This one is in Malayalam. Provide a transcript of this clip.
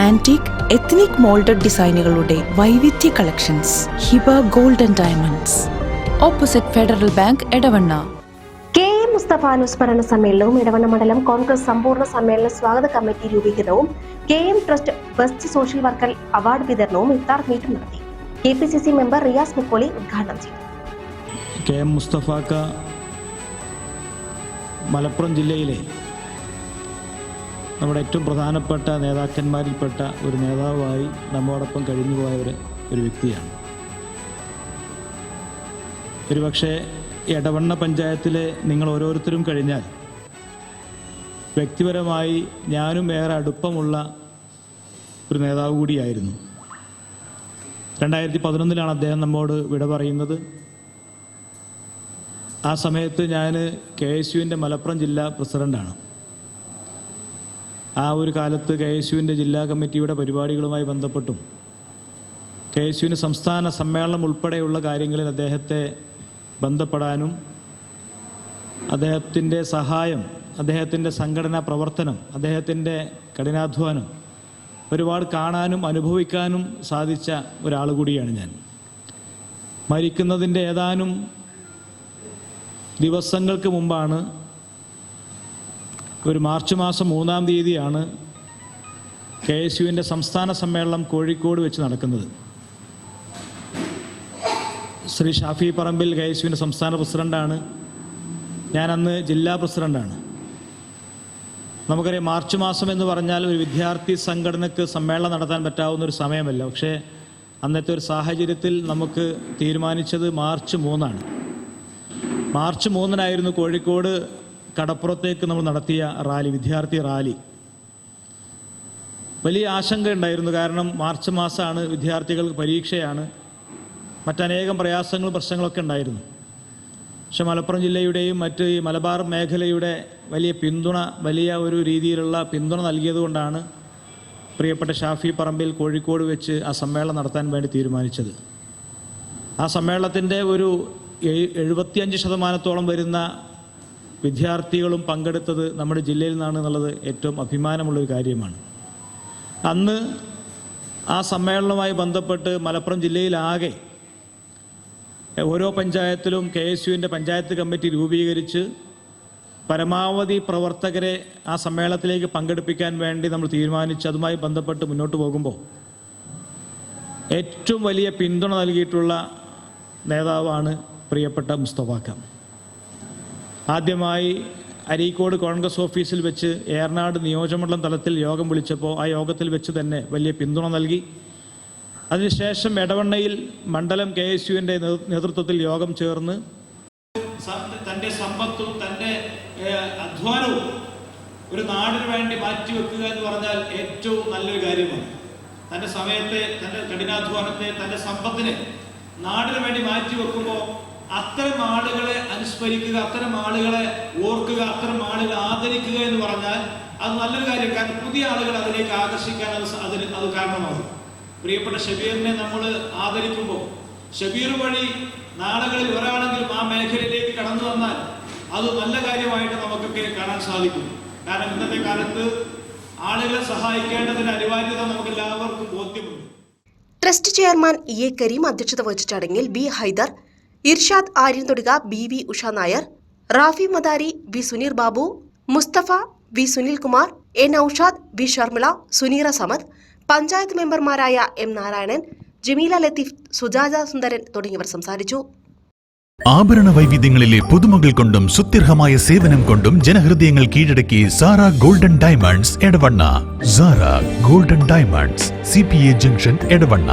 Antique ethnic moulded ഡിസൈനുകളുടെ വൈവിധ്യ collections Hiba Golden Diamonds opposite Federal Bank Edavanna K. M. Mustafa അനുസ്മരണ സമ്മേളനവും ഇടവണ്ണ മണ്ഡലം കോൺഗ്രസ് സമ്പൂർണ സമ്മേളന സ്വാഗത കമ്മിറ്റി രൂപീകരണവും K. M. Trust best social worker award വിതരണവും ഇഫ്താർ മീറ്റും നടത്തി. K P C C member Riyas Mukkoli ഉദ്ഘാടനം ചെയ്തു. കെ. എം. മുസ്തഫാക്ക മലപ്പുറം ജില്ലയിലെ നമ്മുടെ ഏറ്റവും പ്രധാനപ്പെട്ട നേതാക്കന്മാരിൽപ്പെട്ട ഒരു നേതാവായി നമ്മോടൊപ്പം കഴിഞ്ഞുപോയ ഒരു ഒരു വ്യക്തിയാണ്. ഒരുപക്ഷെ എടവണ്ണ പഞ്ചായത്തിലെ നിങ്ങൾ ഓരോരുത്തരും കഴിഞ്ഞാൽ വ്യക്തിപരമായി ഞാനും ഏറെ അടുപ്പമുള്ള ഒരു നേതാവ് കൂടിയായിരുന്നു. രണ്ടായിരത്തി പതിനൊന്നിലാണ് അദ്ദേഹം നമ്മോട് വിട പറയുന്നത്. ആ സമയത്ത് ഞാൻ കെ എസ് യുവിന്റെ മലപ്പുറം ജില്ലാ പ്രസിഡന്റാണ് ആ ഒരു കാലത്ത് കെ എസ് യുവിന്റെ ജില്ലാ കമ്മിറ്റിയുടെ പരിപാടികളുമായി ബന്ധപ്പെട്ടും കെ എസ് യുവിന് സംസ്ഥാന സമ്മേളനം ഉൾപ്പെടെയുള്ള കാര്യങ്ങളിൽ അദ്ദേഹത്തെ ബന്ധപ്പെടാനും അദ്ദേഹത്തിന്റെ സഹായം അദ്ദേഹത്തിന്റെ സംഘടനാ പ്രവർത്തനം അദ്ദേഹത്തിന്റെ കഠിനാധ്വാനം ഒരുപാട് കാണാനും അനുഭവിക്കാനും സാധിച്ച ഒരാൾ കൂടിയാണ് ഞാൻ. മരിക്കുന്നതിന്റെ ഏതാനും ദിവസങ്ങൾക്ക് മുമ്പാണ് ഒരു മാർച്ച് മാസം മൂന്നാം തീയതിയാണ് കെ എസ് യുവിന്റെ സംസ്ഥാന സമ്മേളനം കോഴിക്കോട് വെച്ച് നടക്കുന്നത്. ശ്രീ ഷാഫി പറമ്പിൽ കെ എസ് യുവിന്റെ സംസ്ഥാന പ്രസിഡന്റാണ് ഞാൻ അന്ന് ജില്ലാ പ്രസിഡന്റാണ് നമുക്കറിയാം മാർച്ച് മാസം എന്ന് പറഞ്ഞാൽ ഒരു വിദ്യാർത്ഥി സംഘടനയ്ക്ക് സമ്മേളനം നടത്താൻ പറ്റാവുന്ന ഒരു സമയമല്ല. പക്ഷേ അന്നത്തെ ഒരു സാഹചര്യത്തിൽ നമുക്ക് തീരുമാനിച്ചത് മാർച്ച് മൂന്നാണ്. മാർച്ച് മൂന്നിനായിരുന്നു കോഴിക്കോട് കടപ്പുറത്തേക്ക് നമ്മൾ നടത്തിയ റാലി വിദ്യാർത്ഥി റാലി. വലിയ ആശങ്ക ഉണ്ടായിരുന്നു. കാരണം മാർച്ച് മാസമാണ് വിദ്യാർത്ഥികൾക്ക് പരീക്ഷയാണ്. മറ്റനേകം പ്രയാസങ്ങളും പ്രശ്നങ്ങളൊക്കെ ഉണ്ടായിരുന്നു. പക്ഷെ മലപ്പുറം ജില്ലയുടെയും മറ്റ് ഈ മലബാർ മേഖലയുടെ വലിയ പിന്തുണ വലിയ ഒരു രീതിയിലുള്ള പിന്തുണ നൽകിയതുകൊണ്ടാണ് പ്രിയപ്പെട്ട ഷാഫി പറമ്പിൽ കോഴിക്കോട് വെച്ച് ആ സമ്മേളനം നടത്താൻ വേണ്ടി തീരുമാനിച്ചത്. ആ സമ്മേളനത്തിന്റെ ഒരു എഴു- എഴുപത്തിയഞ്ച് ശതമാനത്തോളം വരുന്ന വിദ്യാർത്ഥികളും പങ്കെടുത്തത് നമ്മുടെ ജില്ലയിൽ നിന്നാണ് എന്നുള്ളത് ഏറ്റവും അഭിമാനമുള്ളൊരു കാര്യമാണ്. അന്ന് ആ സമ്മേളനവുമായി ബന്ധപ്പെട്ട് മലപ്പുറം ജില്ലയിലാകെ ഓരോ പഞ്ചായത്തിലും കെ എസ് യുവിന്റെ പഞ്ചായത്ത് കമ്മിറ്റി രൂപീകരിച്ച് പരമാവധി പ്രവർത്തകരെ ആ സമ്മേളനത്തിലേക്ക് പങ്കെടുപ്പിക്കാൻ വേണ്ടി നമ്മൾ തീരുമാനിച്ച് അതുമായി ബന്ധപ്പെട്ട് മുന്നോട്ട് പോകുമ്പോൾ ഏറ്റവും വലിയ പിന്തുണ നൽകിയിട്ടുള്ള നേതാവാണ് പ്രിയപ്പെട്ട മുസ്തഫാക്ക ആദ്യമായി അരീക്കോട് കോൺഗ്രസ് ഓഫീസിൽ വെച്ച് ഏറനാട് നിയോജകമണ്ഡലം തലത്തിൽ യോഗം വിളിച്ചപ്പോൾ ആ യോഗത്തിൽ വെച്ച് തന്നെ വലിയ പിന്തുണ നൽകി. അതിനുശേഷം എടവണ്ണയിൽ മണ്ഡലം കെ എസ് യുവിന്റെ നേതൃത്വത്തിൽ യോഗം ചേർന്ന് തന്റെ സമ്പത്തും തന്റെ അധ്വാനവും ഒരു നാടിന് വേണ്ടി മാറ്റിവെക്കുക എന്ന് പറഞ്ഞാൽ ഏറ്റവും നല്ലൊരു കാര്യമാണ്. തന്റെ സമയത്തെ തന്റെ കഠിനാധ്വാനത്തെ തന്റെ സമ്പത്തിനെ നാടിന് വേണ്ടി മാറ്റിവെക്കുമ്പോൾ അത്തരം ആളുകളെ അനുസ്മരിക്കുക അത്തരം ആളുകളെ ഓർക്കുക അത്തരം ആളുകളെ ആദരിക്കുക എന്ന് പറഞ്ഞാൽ അത് നല്ലൊരു കാര്യം. കാരണം പുതിയ ആളുകൾ അതിലേക്ക് ആകർഷിക്കാൻ അത് അതിന് അത് കാരണമാകും. പ്രിയപ്പെട്ട ഷബീറിനെ നമ്മൾ ആദരിക്കുമ്പോൾ ഷബീർ വഴി നാളുകളിൽ ഒരാളെങ്കിലും ആ മേഖലയിലേക്ക് കടന്നു വന്നാൽ അത് നല്ല കാര്യമായിട്ട് നമുക്കൊക്കെ കാണാൻ സാധിക്കും. കാരണം ഇന്നത്തെ കാലത്ത് ആളുകളെ സഹായിക്കേണ്ടതിന്റെ അനിവാര്യത നമുക്ക് എല്ലാവർക്കും ബോധ്യമുണ്ട്. Trust chairman E A Kareem അധ്യക്ഷത വഹിച്ച ചടങ്ങിൽ B Haider Irshad Aryanthoduka B V Usha Nair Rafi Madari V Suneer Babu Mustafa V Sunilkumar A Noushad V Sharmila Suneera Samad panchayat മെമ്പർമാരായ എം നാരായണൻ ജമീല ലത്തീഫ് സുജാത സുന്ദരൻ തുടങ്ങിയവർ സംസാരിച്ചു. ആഭരണ വൈവിധ്യങ്ങളിലെ പുതുമകൾ കൊണ്ടും സുത്യർഹമായ സേവനം കൊണ്ടും ജനഹൃദയങ്ങൾ കീഴടക്കി Sara Golden Diamonds Edavanna. Sara Golden Diamonds C junction Edavanna.